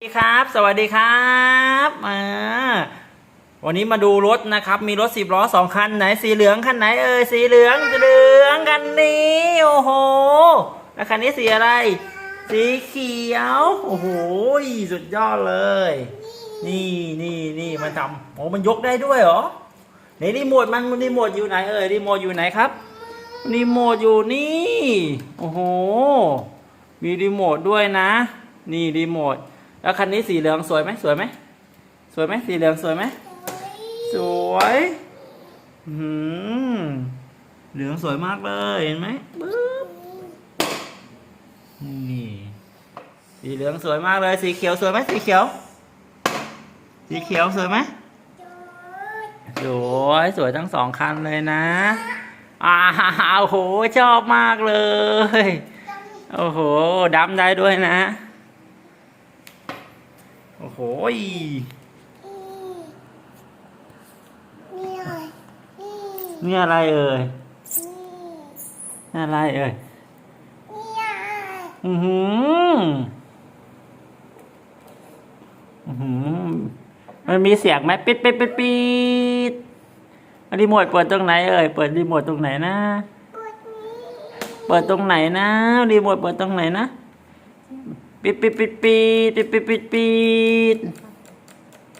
สวัสดีครับ สวัสดีครับอ่าวันนี้มาดูรถนะครับ มีรถสิบล้อสองคันไหนสีเหลืองคันไหนเอ่ยสีเหลืองเหลืองคันนี้โอ้โหแล้วคันนี้สีอะไร สีเขียวโอ้โหสุดยอดเลย นี่นี่นี่มันทำโอ้มันยกได้ด้วยเหรอไหนรีโมทมันรีโมทอยู่ไหนเอ่ยรีโมทอยู่ไหนครับรีโมทอยู่นี่โอ้โหมีรีโมทด้วยนะ นี่รีโมท แล้วคันนี้สีเหลืองสวยไหมสวยไหมสวยไหมสีเหลืองสวยไหมสวยหือเหลืองสวยมากเลยเห็นไหมปึ๊บนี่สีเหลืองสวยมากเลย สีเขียวสวยไหมสีเขียว สีเขียวสวยไหมสวยสวยทั้งสองคันเลยนะอ้าวโอ้โหชอบมากเลย โอ้โหดำได้ด้วยนะ โอ้โหยนี่เลยนี่อะไรเอ่ยนี่อะไรเอ่ยนี่อือหืออือหือมันมีเสียงไหมปิดปิดปิดปิดรีโมทเปิดตรงไหนเอ่ยเปิดรีโมทตรงไหนนะปวดนี้เปิดตรงไหนนะรีโมทเปิดตรงไหนนะปิด ปิดปิดปิดปิดปิดปิดปิด